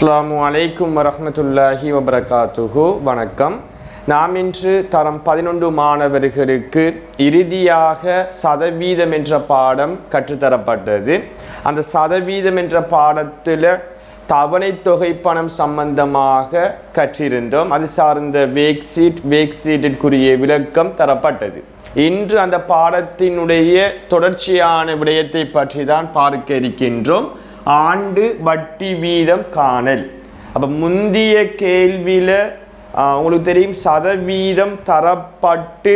அஸ்ஸலாமு அலைக்கும் வரமத்துல்லாஹி வபரகாத்துஹு. வணக்கம். நாம் இன்று தரம் பதினொன்று மாணவர்களுக்கு இறுதியாக சதவீதம் என்ற பாடம் கற்றுத்தரப்பட்டது. அந்த சதவீதம் என்ற பாடத்தில் தவணை தொகை பணம் சம்பந்தமாக கற்றிருந்தோம். அது சார்ந்த வேக் சீட் வேக் சீட்டிற்குரிய விளக்கம் தரப்பட்டது. இன்று அந்த பாடத்தினுடைய தொடர்ச்சியான விடயத்தை பற்றி தான் பார்க்க இருக்கின்றோம். ஆண்டு வட்டி வீதம் காணல். அப்போ முந்திய கேள்வியில் உங்களுக்கு தெரியும் சதவீதம் தரப்பட்டு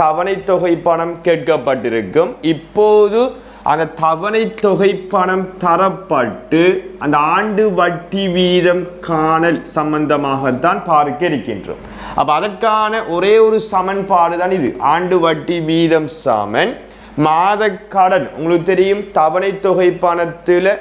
தவணைத்தொகை தொகை பணம் கேட்கப்பட்டிருக்கும். இப்போது அந்த தவணை தொகை பணம் தரப்பட்டு அந்த ஆண்டு வட்டி வீதம் காணல் சம்பந்தமாகத்தான் பார்க்க இருக்கின்றோம். அப்போ அதற்கான ஒரே ஒரு சமன்பாடு தான் இது. ஆண்டு வட்டி வீதம் சமன் மாத கடன். உங்களுக்கு தெரியும் தவணை தொகை பணத்தில்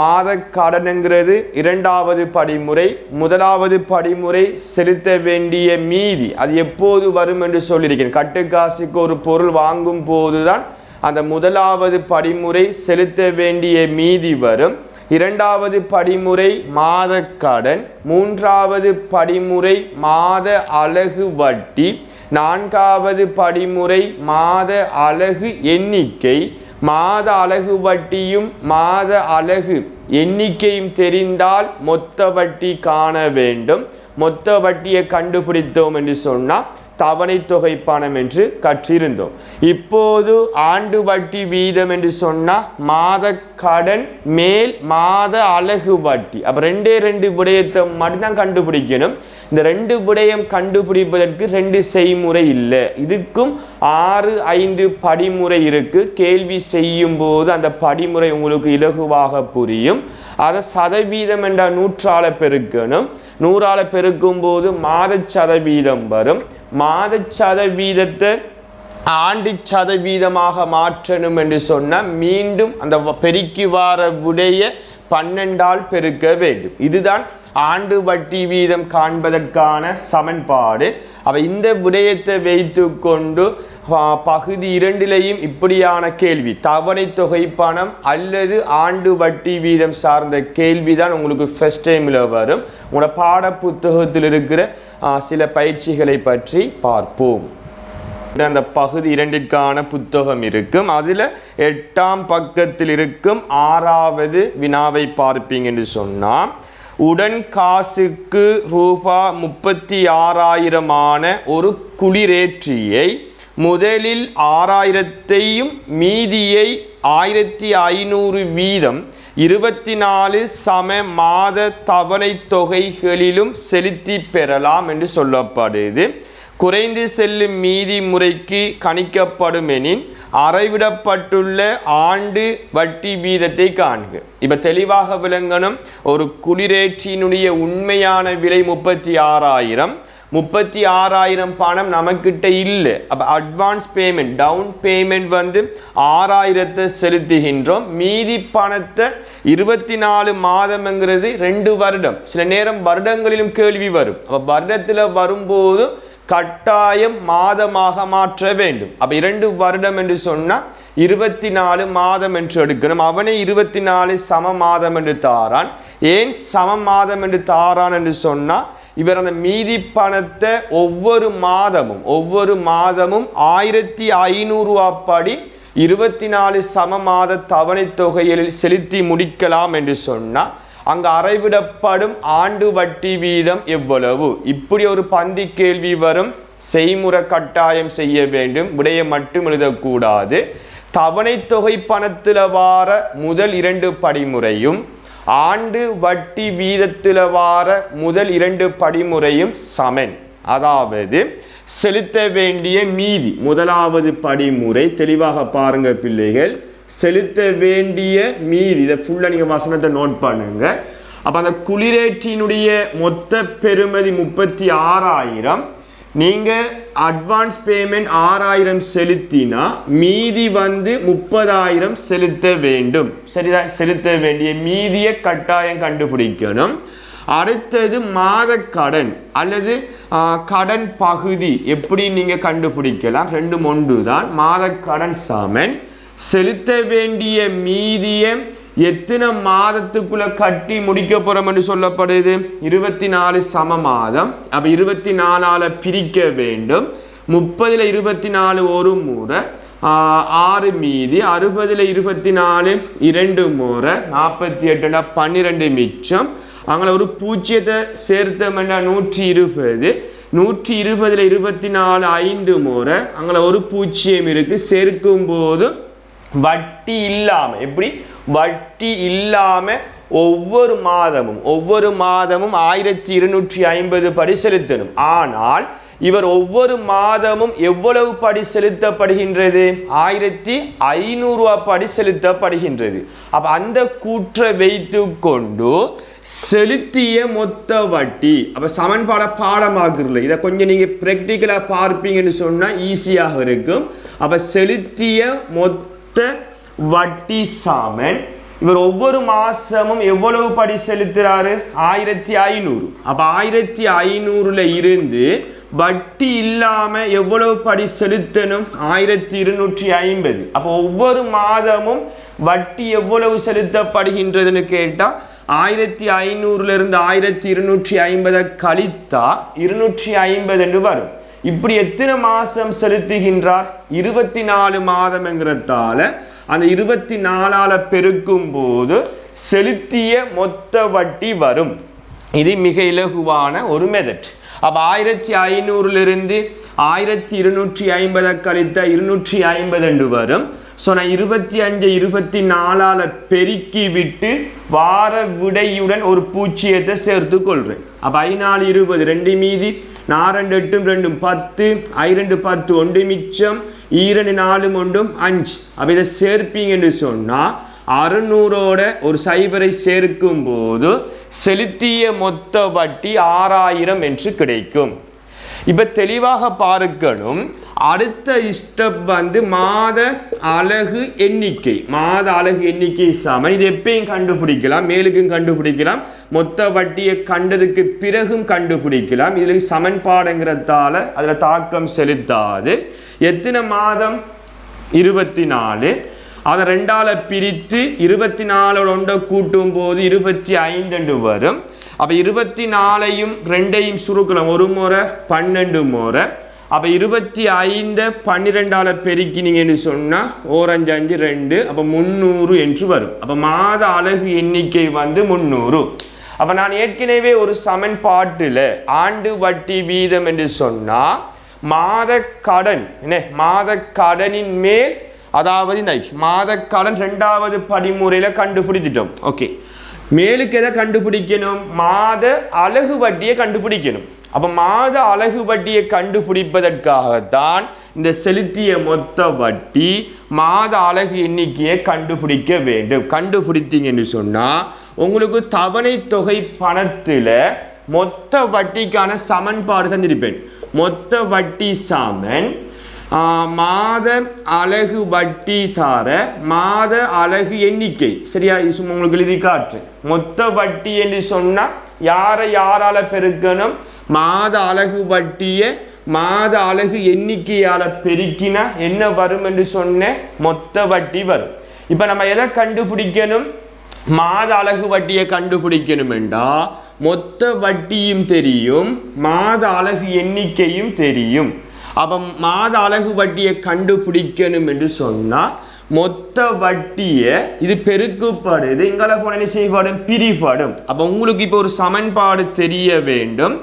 மாத கடனுங்கிறது இரண்டாவது படிமுறை முதலாவது படிமுறை செலுத்த வேண்டிய மீதி. அது எப்போது வரும் என்று சொல்லியிருக்கேன் கட்டுக்காசுக்கு ஒரு பொருள் வாங்கும் போதுதான் அந்த முதலாவது படிமுறை செலுத்த வேண்டிய மீதி வரும். இரண்டாவது படிமுறை மாத கடன் மூன்றாவது படிமுறை மாத அலகு வட்டி நான்காவது படிமுறை மாத அழகு எண்ணிக்கை மாத அலகு வட்டியும் மாத அலகு எண்ணிக்கையும் தெரிந்தால் மொத்த வட்டி காண வேண்டும். மொத்த வட்டியை கண்டுபிடித்தோம் என்று சொன்னால் தவணை தொகை பணம் என்று கற்றிருந்தோம். இப்போது ஆண்டு வட்டி வீதம் என்று சொன்னால் மாத கடன் மேல் மாத அலகு வட்டி. அப்போ ரெண்டே ரெண்டு விடயத்தை மட்டும்தான் கண்டுபிடிக்கணும். இந்த ரெண்டு விடயம் கண்டுபிடிப்பதற்கு ரெண்டு செய்முறை இல்லை. இதுக்கும் ஆறு ஐந்து படிமுறை இருக்கு. கேள்வி செய்யும் போது அந்த படிமுறை உங்களுக்கு இலகுவாக புரியும். அதை சதவீதம் என்ற நூற்றால பெருக்கணும். நூறால பெருக்கும் போது மாத சதவீதம் வரும். மாத சதவீதத்தை ஆண்டு சதவீதமாக மாற்றணும் என்று சொன்னால் மீண்டும் அந்த பெருக்கி வார உடைய பன்னெண்டால் பெருக்க வேண்டும். இதுதான் ஆண்டு வட்டி வீதம் காண்பதற்கான சமன்பாடு. அவ இந்த விடயத்தை வைத்து கொண்டு பகுதி இரண்டிலையும் இப்படியான கேள்வி. தவணை தொகை பணம் அல்லது ஆண்டு வட்டி வீதம் சார்ந்த கேள்வி தான் உங்களுக்கு ஃபர்ஸ்ட் டைமில் வரும். உங்களோட பாட புத்தகத்தில் இருக்கிற சில பயிற்சிகளை பற்றி பார்ப்போம். அந்த பகுதி இரண்டிற்கான புத்தகம் இருக்கும். அதில் எட்டாம் பக்கத்தில் இருக்கும் ஆறாவது வினாவை பார்ப்பீங்க என்று சொன்னால் உடன் காசுக்கு ரூபா முப்பத்தி ஆறாயிரமான ஒரு குளிரேற்றியை முதலில் ஆறாயிரத்தையும் மீதியை ஆயிரத்தி ஐநூறு வீதம் இருபத்தி நாலு சம மாத தவணை தொகைகளிலும் செலுத்தி பெறலாம் என்று சொல்லப்படுது. குறைந்து செல்லும் மீதி முறைக்கு கணிக்கப்படுமெனின் அறைவிடப்பட்டுள்ள ஆண்டு வட்டி வீதத்தை காண்க. இப்போ தெளிவாக விளங்கணும் ஒரு குளிரேற்றியினுடைய உண்மையான விலை முப்பத்தி ஆறாயிரம். முப்பத்தி ஆறாயிரம் பணம் நமக்கிட்ட இல்லை. அப்போ அட்வான்ஸ் பேமெண்ட் டவுன் பேமெண்ட் வந்து ஆறாயிரத்தை செலுத்துகின்றோம். மீதி பணத்தை இருபத்தி நாலு மாதம்ங்கிறது ரெண்டு வருடம். சில நேரம் வருடங்களிலும் கேள்வி வரும். அப்போ வருடத்தில் வரும்போது கட்டாயம் மாதமாக மாற்ற வேண்டும். அப்ப இரண்டு வருடம் என்று சொன்னால் இருபத்தி நாலு மாதம் என்று எடுக்கணும். அவனே இருபத்தி நாலு சம மாதம் என்று தாரான். ஏன் சம மாதம் என்று தாரான் என்று சொன்னால் இவர் அந்த மீதி பணத்தை ஒவ்வொரு மாதமும் ஒவ்வொரு மாதமும் ஆயிரத்தி ஐநூறு அப்படி இருபத்தி நாலு சம மாத தவணை தொகையில் செலுத்தி முடிக்கலாம் என்று சொன்னால் அங்கு அறைவிடப்படும் ஆண்டு வட்டி வீதம் எவ்வளவு? இப்படி ஒரு பந்தி கேள்வி வரும். செய்முறை கட்டாயம் செய்ய வேண்டும். விடைய மட்டும் எழுதக்கூடாது. தவணை தொகை பணத்தில் வார முதல் இரண்டு படிமுறையும் ஆண்டு வட்டி வீதத்தில் வார முதல் இரண்டு படிமுறையும் சமன். அதாவது செலுத்த வேண்டிய மீதி முதலாவது படிமுறை தெளிவாக பாருங்க பிள்ளைகள் செலுத்த வேண்டிய மீதி இதை ஃபுல்லாக நீங்கள் வசனத்தை நோட் பண்ணுங்க. அப்போ அந்த குளிரேற்றியினுடைய மொத்த பெருமதி முப்பத்தி ஆறாயிரம் நீங்கள் அட்வான்ஸ் பேமெண்ட் ஆறாயிரம் செலுத்தினா மீதி வந்து முப்பதாயிரம் செலுத்த வேண்டும். சரிதான் செலுத்த வேண்டிய மீதியை கட்டாயம் கண்டுபிடிக்கணும். அடுத்தது மாத கடன் அல்லது கடன் பகுதி எப்படி நீங்கள் கண்டுபிடிக்கலாம்? ரெண்டு ஒன்று தான் மாத கடன் சமன். செலுத்த வேண்டிய மீதியை எத்தனை மாதத்துக்குள்ள கட்டி முடிக்க போறோம் என்று சொல்லப்படுது? இருபத்தி நாலு சம மாதம் அப்ப இருபத்தி நாலால பிரிக்க வேண்டும். முப்பதுல இருபத்தி நாலு ஒரு முறை ஆறு மீதி அறுபதுல இருபத்தி நாலு இரண்டு முறை நாற்பத்தி எட்டுனா பன்னிரெண்டு மிச்சம். அவங்கள ஒரு பூஜ்ஜியத்தை சேர்த்தமெண்டா நூற்றி இருபது. நூற்றி இருபதுல இருபத்தி நாலு ஐந்து முறை அங்கே ஒரு பூஜ்ஜியம் இருக்கு. சேர்க்கும் போது வட்டி இல்லாம எப்படி? வட்டி இல்லாம ஒவ்வொரு மாதமும் ஒவ்வொரு மாதமும் ஆயிரத்தி இருநூற்றி ஐம்பது படி செலுத்தணும். ஆனால் இவர் ஒவ்வொரு மாதமும் எவ்வளவு படி செலுத்தப்படுகின்றது? ஆயிரத்தி ஐநூறு படி செலுத்தப்படுகின்றது. அப்ப அந்த கூற்றை வைத்து கொண்டு செலுத்திய மொத்த வட்டி அப்ப சமன்பாட பாடமாக்குறல இதை கொஞ்சம் நீங்க பிராக்டிக்கலா பார்ப்பீங்கன்னு சொன்னா ஈஸியாக இருக்கும். அப்ப செலுத்திய மொத்த வட்டி சாமன் இவர் ஒவ்வொரு மாசமும் எவ்வளவு படி செலுத்துறாரு? ஆயிரத்தி ஐநூறு. அப்ப ஆயிரத்தி ஐநூறுல இருந்து வட்டி இல்லாம எவ்வளவு படி செலுத்தணும்? ஆயிரத்தி இருநூற்றி ஐம்பது. அப்போ ஒவ்வொரு மாதமும் வட்டி எவ்வளவு செலுத்தப்படுகின்றதுன்னு கேட்டா ஆயிரத்தி ஐநூறுல இருந்து ஆயிரத்தி இருநூற்றி ஐம்பதை கழித்தா இருநூற்றி ஐம்பது என்று வரும். இப்படி எத்தனை மாசம் செலுத்துகின்றார்? இருபத்தி நாலு மாதம்ங்கிறதால அந்த இருபத்தி நாலால பெருக்கும் போது செலுத்திய மொத்த வட்டி வரும். இது மிக இலகுவான ஒரு மெதட் அப்போ ஆயிரத்தி ஐநூறுலிருந்து ஆயிரத்தி இருநூற்றி ஐம்பதை கழித்த இருநூற்றி ஐம்பது என்று வரும். ஸோ நான் இருபத்தி அஞ்சு இருபத்தி நாலால் பெருக்கி விட்டு வார விடையுடன் ஒரு பூச்சியத்தை சேர்த்து கொள்கிறேன் அப்போ ஐநாலு இருபது ரெண்டு மீதி நான் ரெண்டு எட்டும் ரெண்டும் பத்து ஐ ரெண்டு பத்து ஒன்று மிச்சம் ஈரண்டு நாலும் ஒன்றும் அஞ்சு. அப்போ இதை சேர்ப்பீங்கன்னு சொன்னால் அறுநூறோட ஒரு சைபரை சேர்க்கும் போது செலுத்திய மொத்த வட்டி ஆறாயிரம் என்று கிடைக்கும். இப்ப தெளிவாக பார்க்கணும். அடுத்த ஸ்டெப் வந்து மாத அழகு எண்ணிக்கை. மாத அலகு எண்ணிக்கை சமன். இது எப்பயும் கண்டுபிடிக்கலாம். மேலுக்கும் கண்டுபிடிக்கலாம். மொத்த வட்டியை கண்டதுக்கு பிறகும் கண்டுபிடிக்கலாம். இதில் சமன்பாடுங்கிறதால அதில் தாக்கம் செலுத்தாது. எத்தனை மாதம்? இருபத்தி நாலு. அதை ரெண்டால பிரித்து இருபத்தி நாலோட ஒன்றை கூட்டும் போது இருபத்தி ஐந்து வரும். அப்ப இருபத்தி நாலையும் ரெண்டையும் சுருக்கலாம். ஒரு முறை பன்னெண்டு முறை. அப்ப இருபத்தி ஐந்த பன்னிரெண்டால பெருக்கினீங்கன்னு சொன்னா ஓரஞ்சு அஞ்சு ரெண்டு அப்ப முந்நூறு என்று வரும். அப்ப மாத அழகு எண்ணிக்கை வந்து முந்நூறு. அப்ப நான் ஏற்கனவே ஒரு சமன்பாட்டுல ஆண்டு வட்டி வீதம் என்று சொன்னா மாத கடன் என்ன? மாத கடனின் மேல் அதாவது இந்த மாத ரெண்டாவது படிமுறையில கண்டுபிடிச்சிட்டோம் ஓகே மேலுக்கு எதை கண்டுபிடிக்கணும்? மாத அழகு வட்டியை கண்டுபிடிக்கணும். அப்ப மாத அழகு வட்டியை கண்டுபிடிப்பதற்காகத்தான் இந்த செலுத்திய மொத்த வட்டி மாத அழகு எண்ணிக்கையை கண்டுபிடிக்க வேண்டும். கண்டுபிடித்தீங்கன்னு சொன்னா உங்களுக்கு தவணை தொகை பணத்துல மொத்த வட்டிக்கான சமன்பாடு தந்திருப்பேன் மொத்த வட்டி சாமன் மாத அலகு வட்டி தார மாத அழகு எண்ணிக்கை. சரியா? சும்மா உங்களுக்கு எழுதி காற்று மொத்த வட்டி என்று சொன்னால் யாரை யாரால பெருக்கணும்? மாத அலகு வட்டியை மாத அழகு எண்ணிக்கையால பெருக்கினா என்ன வரும் என்று சொன்னேன்? மொத்த வட்டி வரும். இப்போ நம்ம எதை கண்டுபிடிக்கணும்? மாத அழகு வட்டியை கண்டுபிடிக்கணும் என்றால் மொத்த வட்டியும் தெரியும் மாத அழகு எண்ணிக்கையும் தெரியும். அப்போ மாத அழகு வட்டியை கண்டுபிடிக்கணும் என்று சொன்னால் மொத்த வட்டியை இது பெருக்குப்படுது எங்களை போன என்ன செய்யப்படும்? பிரிப்படும். அப்போ உங்களுக்கு இப்போ ஒரு சமன்பாடு தெரிய வேண்டும்.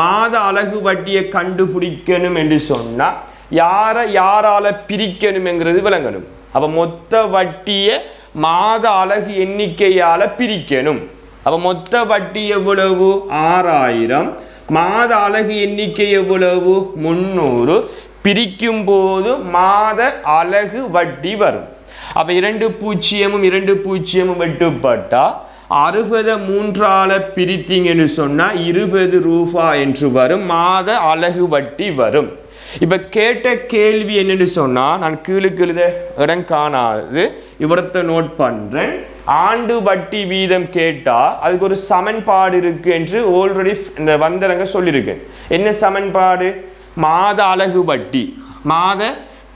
மாத அழகு வட்டியை கண்டுபிடிக்கணும் என்று சொன்னால் யாரை யாரால பிரிக்கணும்ங்கிறது விளங்கணும். அப்போ மொத்த வட்டியை மாத அலகு எண்ணிக்கையால் பிரிக்கணும். அப்போ மொத்த வட்டி எவ்வளவு? ஆறாயிரம். மாத அலகு எண்ணிக்கை எவ்வளவு? முந்நூறு பிரிக்கும் போது மாத அலகு வட்டி வரும். அப்போ இரண்டு பூஜ்ஜியமும் இரண்டு பூஜ்ஜியமும் வெட்டுப்பட்டால் அறுபதை மூன்றால் பிரித்தீங்கன்னு சொன்னால் இருபது ரூபா என்று வரும் மாத அலகு வட்டி வரும். இப்போ கேட்ட கேள்வி என்னன்னு சொன்னால் நான் கீழுக்கு எழுத இடம் காணாது. இவரத்தை நோட் பண்ணுறேன் ஆண்டு வட்டி வீதம் கேட்டால் அதுக்கு ஒரு சமன்பாடு இருக்குது என்று ஆல்ரெடி இந்த வந்தரங்க சொல்லியிருக்கேன் என்ன சமன்பாடு? மாத அலகு வட்டி மாத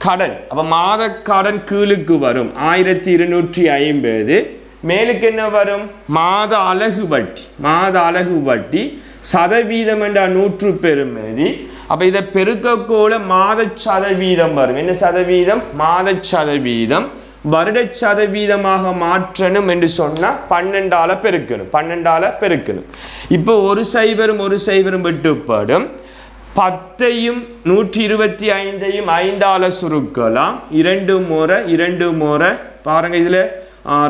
கடன். அப்போ மாத கடன் கீழுக்கு வரும். ஆயிரத்தி இருநூற்றி ஐம்பது. மேலுக்கு என்ன வரும் மாத அலகு வட்டி மாத அலகு வட்டி சதவீதம் என்ற நூற்று பெருமதி அப்போ இதை பெருக்கக்கூட மாத சதவீதம் வரும் என்ன சதவீதம் மாத சதவீதம் வருட சதவீதமாக மாற்றணும் என்று சொன்னால் பன்னெண்டால பெருக்கணும் பன்னெண்டால பெருக்கணும் இப்போ ஒரு சைவரும் ஒரு சைவரும் விட்டுப்படும் பத்தையும் நூற்றி இருபத்தி ஐந்தையும் ஐந்தால சுருக்கலாம் இரண்டு முறை இரண்டு முறை பாருங்க இதில்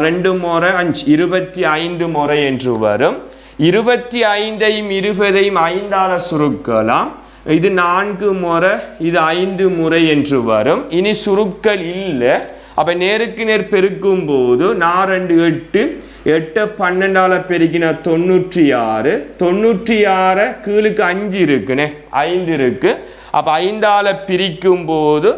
ரெண்டு முறை அஞ்சு இருபத்தி ஐந்து முறை என்று வரும். இருபத்தி ஐந்தையும் இருபதையும் ஐந்தால சுருக்கலாம். இது நான்கு முறை இது ஐந்து முறை என்று வரும். இனி சுருக்கல் இல்லை. அப்போ நேருக்கு நேர் பெருக்கும் போது நான் ரெண்டு எட்டு எட்டு பன்னெண்டால பெருக்கினா தொண்ணூற்றி ஆறு தொண்ணூற்றி ஆறு கீழுக்கு அஞ்சு இருக்குண்ணே ஐந்து இருக்கு. அப்போ ஐந்தால பிரிக்கும் போது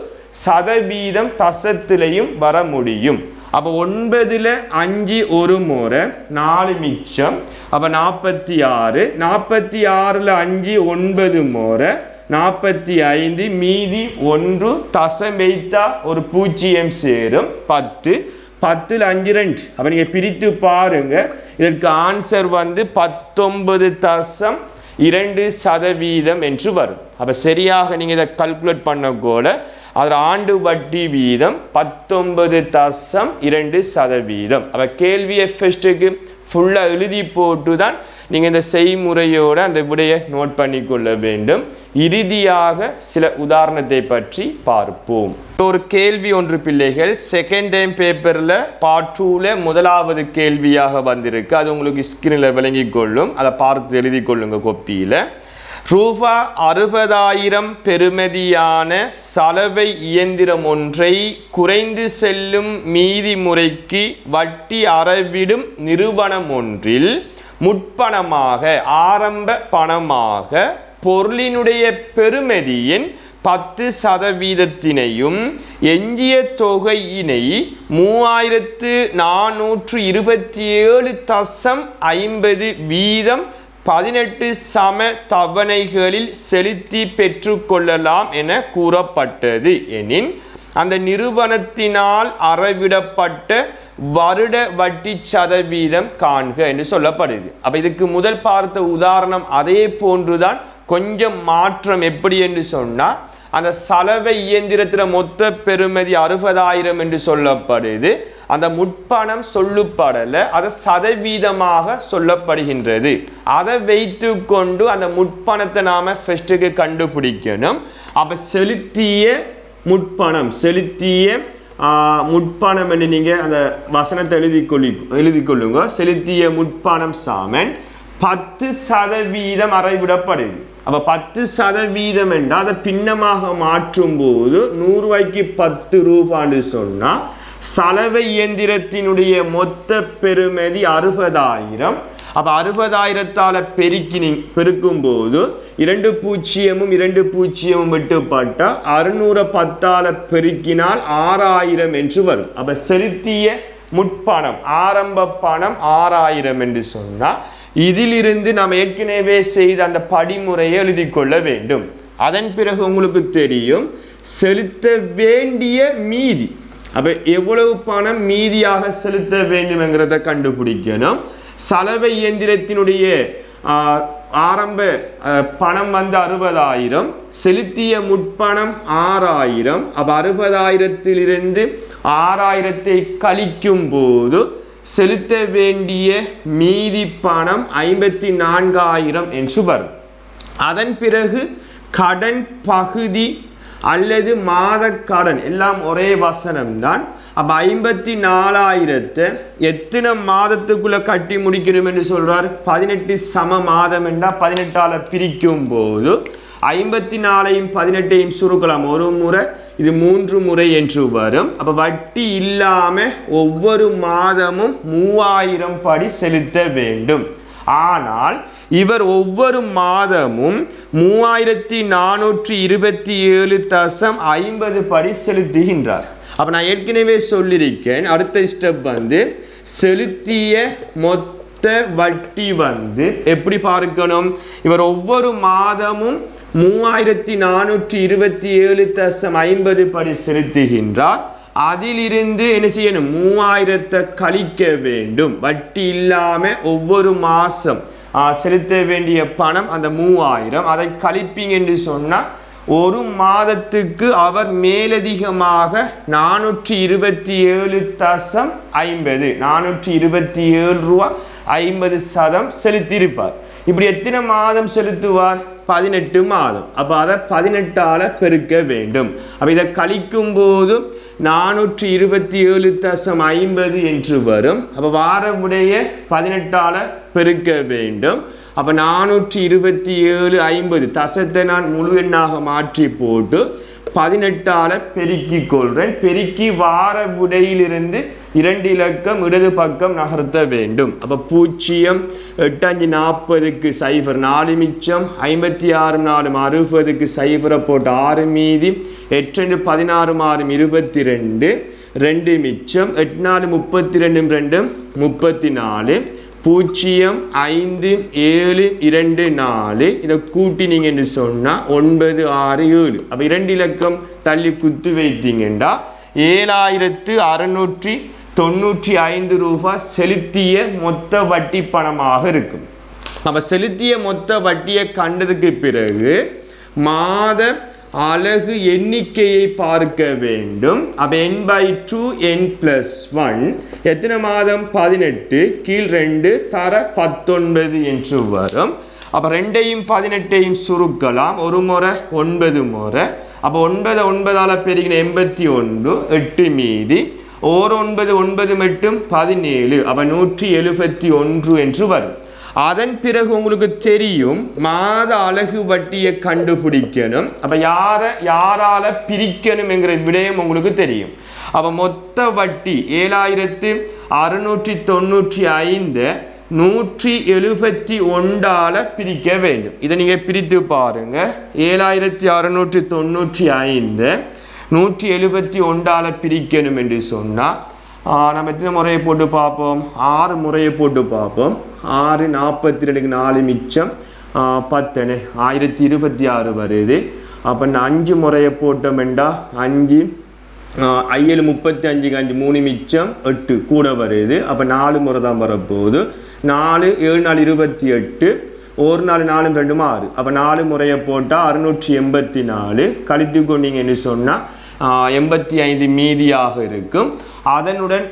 சதவீதம் தசத்திலையும் வர முடியும். அப்போ ஒன்பதில் அஞ்சு ஒரு முறை நாலு மிச்சம். அப்போ நாற்பத்தி ஆறு. நாற்பத்தி ஆறில் அஞ்சு ஒன்பது முறை நாற்பத்தி ஐந்து மீதி ஒன்று தசம் வைத்தா ஒரு பூஜ்ஜியம் சேரும் பத்து. பத்தில் அஞ்சு ரெண்டு. அப்போ நீங்கள் பிரித்து பாருங்கள் இதற்கு ஆன்சர் வந்து பத்தொன்பது தசம் இரண்டு சதவீதம் என்று வரும். அப்போ சரியாக நீங்கள் இதை கல்குலேட் பண்ண கூட அதில் ஆண்டு வட்டி வீதம் பத்தொன்பது தசம் இரண்டு சதவீதம். அப்போ கேள்வி ஃபர்ஸ்ட்டுக்கு ஃபுல்லாக எழுதி போட்டு தான் நீங்கள் இந்த செய்முறையோடு அந்த விடையை நோட் பண்ணி கொள்ள வேண்டும். இறுதியாக சில உதாரணத்தை பற்றி பார்ப்போம். ஒரு கேள்வி ஒன்று பிள்ளைகள். செகண்ட் டைம் பேப்பரில் பார்ட் டூவில் முதலாவது கேள்வியாக வந்திருக்கு. அது உங்களுக்கு ஸ்கிரீனில் விளங்கிக் கொள்ளும் அதை பார்த்து எழுதி கொள்ளுங்க கொப்பியில் ரூபா அறுபதாயிரம் பெறுமதியான சலவை இயந்திரம் ஒன்றை குறைந்து செல்லும் மீதி முறைக்கு வட்டி அறவிடும் நிறுவனம் ஒன்றில் முற்பணமாக ஆரம்ப பணமாக பொருளினுடைய பெறுமதியின் பத்து சதவீதத்தினையும் எஞ்சிய தொகையினை மூவாயிரத்து நானூற்று இருபத்தி ஏழு தசம் ஐம்பது வீதம் பதினெட்டு சம தவணைகளில் செலுத்தி பெற்றுக்கொள்ளலாம் என கூறப்பட்டது. எனின் அந்த நிறுவனத்தினால் அறவிடப்பட்ட வருட வட்டி சதவீதம் காண்க என்று சொல்லப்படுது. அப்ப இதுக்கு முதல் பார்த்த உதாரணம் அதே போன்றுதான் கொஞ்சம் மாற்றம் எப்படி என்று சொன்னா அந்த சலவை இயந்திரத்தில் மொத்த பெறுமதி அறுபதாயிரம் என்று சொல்லப்படுது. அந்த முற்பணம் சொல்லப்படல அது சதவீதமாக சொல்லப்படுகின்றது. அதை வைத்து கொண்டு அந்த முற்பணத்தை நாம ஃபர்ஸ்ட்டுக்கு கண்டுபிடிக்கணும். அப்ப செலுத்திய முற்பணம் செலுத்திய முட்பணம் முற்பணம் என்று நீங்க அந்த வசனத்தை எழுதி கொள்ளி எழுதி கொள்ளுங்க செலுத்திய முற்பணம் சாமன் பத்து சதவீதம் அறைவிடப்படுது அப்போ பத்து சதவீதம் என்றால் அதை பின்னமாக மாற்றும் போது நூறுரூவாய்க்கு பத்து ரூபான்னு சொன்னால் சலவை இயந்திரத்தினுடைய மொத்த பெருமதி அறுபதாயிரம் அப்ப அறுபதாயிரத்தால் பெருக்கினி பெருக்கும் போது இரண்டு பூஜ்ஜியமும் இரண்டு பூஜ்ஜியமும் விட்டுப்பட்ட அறுநூறு பத்தால் பெருக்கினால் ஆறாயிரம் என்று வரும் அப்போ செலுத்திய முட்பணம் ஆரம்ப பணம் ஆறாயிரம் என்று சொன்னால் இதிலிருந்து நாம் ஏற்கனவே செய்த அந்த படிமுறையை எழுதி கொள்ள வேண்டும். அதன் பிறகு உங்களுக்கு தெரியும் செலுத்த வேண்டிய மீதி. அப்ப எவ்வளவு பணம் மீதியாக செலுத்த வேண்டும்ங்கிறத கண்டுபிடிக்கணும். சலவை இயந்திரத்தினுடைய ஆரம்ப பணம் வந்து அறுபதாயிரம் செலுத்திய முற்பணம் ஆறாயிரம். அப்ப அறுபதாயிரத்திலிருந்து ஆறாயிரத்தை கழிக்கும் போது செலுத்த வேண்டிய மீதி பணம் ஐம்பத்தி நான்காயிரம் என்று வரும். அதன் பிறகு கடன் பகுதி அல்லது மாதக்கடன். கடன் எல்லாம் ஒரே வசனம் தான் அப்போ ஐம்பத்தி நாலாயிரத்தை எத்தனை மாதத்துக்குள்ளே கட்டி முடிக்கணும் என்று சொல்கிறார் பதினெட்டு சம மாதம் என்றால் பதினெட்டால பிரிக்கும் போது ஐம்பத்தி நாலையும் பதினெட்டையும் சுருக்கலாம். ஒரு முறை இது மூன்று முறை என்று வரும். அப்போ வட்டி இல்லாமல் ஒவ்வொரு மாதமும் மூவாயிரம் படி செலுத்த வேண்டும். ஆனால் இவர் ஒவ்வொரு மாதமும் மூவாயிரத்தி நானூற்றி இருபத்தி ஏழு தசம் ஐம்பது படி செலுத்துகின்றார். அப்போ நான் ஏற்கனவே சொல்லியிருக்கேன் அடுத்த ஸ்டெப் வந்து செலுத்திய மொத்த வட்டி வந்து எப்படி பார்க்கணும்? இவர் ஒவ்வொரு மாதமும் மூவாயிரத்தி நானூற்றி இருபத்தி ஏழு தசம் ஐம்பது படி செலுத்துகின்றார். அதிலிருந்து என்ன செய்யணும்? மூவாயிரத்தை கழிக்க வேண்டும். வட்டி இல்லாம ஒவ்வொரு மாசம் செலுத்த வேண்டிய பணம் அந்த மூவாயிரம். அதை கழிப்பீங்க என்று சொன்னால் ஒரு மாதத்துக்கு அவர் மேலதிகமாக நானூற்றி இருபத்தி ஏழு தசம் ஐம்பது. நானூற்றி இருபத்தி ஏழு ரூபா ஐம்பது சதம் செலுத்தியிருப்பார். இப்படி எத்தனை மாதம் செலுத்துவார்? பதினெட்டு மாதம். அப்போ அதை பதினெட்டால் பெருக்க வேண்டும். அப்போ இதை கழிக்கும் போது நானூற்றி இருபத்தி ஏழு தசம் ஐம்பது என்று வரும். அப்போ வாரமுடைய பதினெட்டால் பெருக்க வேண்டும். அப்போ நானூற்றி இருபத்தி ஏழு ஐம்பது தசத்தை நான் முழு எண்ணாக மாற்றி போட்டு பதினெட்டால் பெருக்கிக் கொள்கிறேன் பெருக்கி வார விடையிலிருந்து இரண்டு இலக்கம் இடது பக்கம் நகர்த்த வேண்டும். அப்போ பூஜ்ஜியம் எட்டஞ்சு நாற்பதுக்கு சைபர் நாலு மிச்சம் ஐம்பத்தி ஆறு நாலு அறுபதுக்கு சைபரை போட்டு ஆறு மீதி எட்டு பதினாறு ஆறு இருபத்தி ரெண்டு ரெண்டு மிச்சம் எட்டு நாலு முப்பத்தி ரெண்டும் ரெண்டும் முப்பத்தி நாலு பூஜ்ஜியம் ஐந்து ஏழு இரண்டு நாலு. இதை கூட்டினீங்கன்னு சொன்னால் சொன்னா ஒன்பது ஆறு ஏழு. அப்போ இரண்டு இலக்கம் தள்ளி குத்து வைத்தீங்கன்னா ஏழாயிரத்து அறுநூற்றி தொண்ணூற்றி ஐந்து ரூபாய் செலுத்திய மொத்த வட்டி பணமாக இருக்கும். அப்போ செலுத்திய மொத்த வட்டியை கண்டதுக்கு பிறகு மாத அலகு எண்ணிக்கையை பார்க்க வேண்டும். அப்போ N by two N plus one எத்தனை மாதம்? பதினெட்டு. கீழ் ரெண்டு தர பத்தொன்பது என்று வரும். அப்போ ரெண்டையும் பதினெட்டையும் சுருக்கலாம். ஒரு முறை ஒன்பது முறை. அப்போ ஒன்பது ஒன்பதால் பெருகின எண்பத்தி ஒன்று எட்டு மீதி. ஓர் ஒன்பது ஒன்பது மட்டும் பதினேழு. அப்போ நூற்றி எழுபத்தி ஒன்று என்று வரும். அதன் பிறகு உங்களுக்கு தெரியும் மாத அழகு வட்டியை கண்டுபிடிக்கணும். அப்ப யார யாரால பிரிக்கணும் என்கிற விடயம் உங்களுக்கு தெரியும். அப்ப மொத்த வட்டி ஏழாயிரத்து அறுநூற்றி தொண்ணூற்றி ஐந்து நூற்றி எழுபத்தி ஒன்றால பிரிக்க வேண்டும். இதை நீங்க பிரித்து பாருங்க. ஏழாயிரத்தி அறுநூற்றி தொண்ணூற்றி ஐந்து நூற்றி எழுபத்தி ஒன்றால பிரிக்கணும் என்று சொன்னா நம்ம எத்தனை முறையை போட்டு பார்ப்போம்? ஆறு முறையை போட்டு பார்ப்போம். ஆறு நாற்பத்தி ரெண்டுக்கு நாலு மிச்சம். பத்தனு ஆயிரத்தி இருபத்தி ஆறு வருது. அப்போ நான் அஞ்சு முறையை போட்டோம்டா அஞ்சு ஐயல் முப்பத்தி அஞ்சுக்கு அஞ்சு மூணு மிச்சம். எட்டு கூட வருது. அப்போ நாலு முறை தான் வரப்போகுது. நாலு ஏழு நாலு இருபத்தி எட்டு. ஒரு நாலு நாலு ரெண்டும் ஆறு. அப்போ நாலு முறையை போட்டால் அறுநூற்றி எண்பத்தி நாலு. கழித்து கொண்டீங்கன்னு சொன்னால் எண்பத்தி ஐந்து மீதியாக இருக்கும். அதனுடன்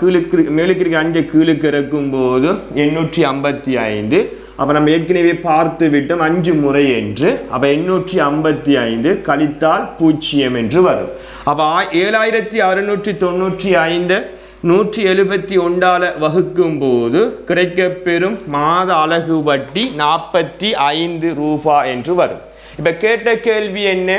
கீழுக்கு மேலுக்கு அஞ்சு கீழுக்கு இறக்கும் போது எண்ணூற்றி ஐம்பத்தி ஐந்து. அப்போ நம்ம ஏற்கனவே பார்த்து விட்டோம் அஞ்சு முறை என்று. அப்போ எண்ணூற்றி ஐம்பத்தி ஐந்து கழித்தால் பூஜ்ஜியம் என்று வரும். அப்போ ஏழாயிரத்தி அறுநூற்றி தொண்ணூற்றி ஐந்து நூற்றி எழுபத்தி ஒன்றால் வகுக்கும் போது கிடைக்கப்பெறும் மாத அலகு வட்டி நாற்பத்தி ஐந்து ரூபா என்று வரும். இப்போ கேட்ட கேள்வி என்ன?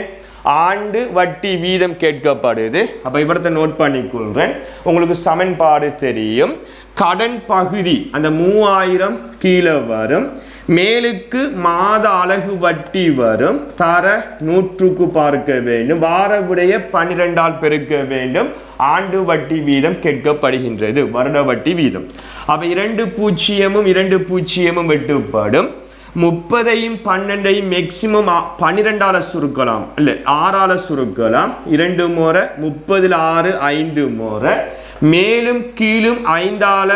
ஆண்டு வட்டி வீதம் கேட்கப்படுது. அப்போ இவரத்தை நோட் பண்ணிக்கொள்கிறேன் உங்களுக்கு சமன்பாடு தெரியும். கடன் பகுதி அந்த மூவாயிரம் கீழே வரும். மேலுக்கு மாத அலகு வட்டி வரும். தர நூற்றுக்கு பார்க்க வேண்டும். வார விடைய பன்னிரெண்டால் பெருக்க வேண்டும். ஆண்டு வட்டி வீதம் கேட்கப்படுகின்றது. வருட வட்டி வீதம். அப்போ இரண்டு பூஜ்ஜியமும் இரண்டு பூஜ்ஜியமும் வெட்டுப்படும். முப்பதையும் பன்னெண்டையும் மேக்சிமம் பன்னிரெண்டால சுருக்கலாம். இல்லை ஆறால சுருக்கலாம். இரண்டு முறை முப்பதில் ஆறு ஐந்து முறை. மேலும் கீழும் ஐந்தால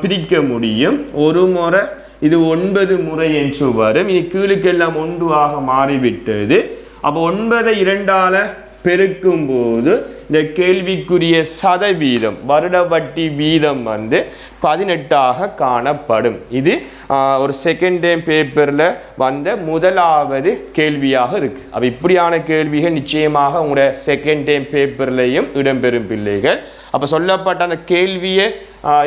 பிரிக்க முடியும். ஒரு முறை இது ஒன்பது முறை என்று வரும். இனி கீழுக்கெல்லாம் ஒன்று ஆக மாறிவிட்டது. அப்போ ஒன்பதை இரண்டால பெருக்கும் போது இந்த கேள்விக்குரிய சதவீதம் வருட வட்டி வீதம் வந்து பதினெட்டாக காணப்படும். இது ஒரு செகண்ட் டைம் பேப்பரில் வந்த முதலாவது கேள்வியாக இருக்கு. அப்போ இப்படியான கேள்விகள் நிச்சயமாக உங்களோட செகண்ட் டைம் பேப்பர்லேயும் இடம்பெறும் பிள்ளைகள். அப்போ சொல்லப்பட்ட அந்த கேள்வியை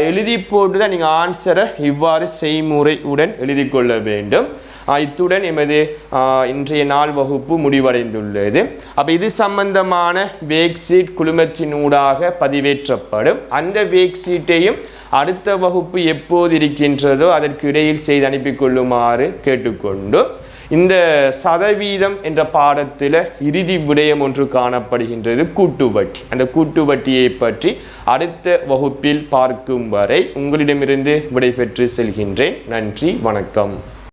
எழுதி போட்டு தான் நீங்கள் ஆன்சரை இவ்வாறு செய்முறையுடன் எழுதி கொள்ள வேண்டும். இத்துடன் எமது இன்றைய நாள் வகுப்பு முடிவடைந்துள்ளது. அப்போ இது சம்பந்தமான வேக் சீட் குழுமத்தினூடாக பதிவேற்றப்படும். அந்த வேக் சீட்டையும் அடுத்த வகுப்பு எப்போது இருக்கின்றதோ அதற்கு இடையில் செய்து அனுப்பிக்கொள்ளுமாறு கேட்டுக்கொண்டு இந்த சதவீதம் என்ற பாடத்தில் இறுதி விடயம் ஒன்று காணப்படுகின்றது கூட்டு வட்டி அந்த கூட்டு வட்டியை பற்றி அடுத்த வகுப்பில் பார்க்கும் வரை உங்களிடமிருந்து விடைபெற்று செல்கின்றேன். நன்றி வணக்கம்.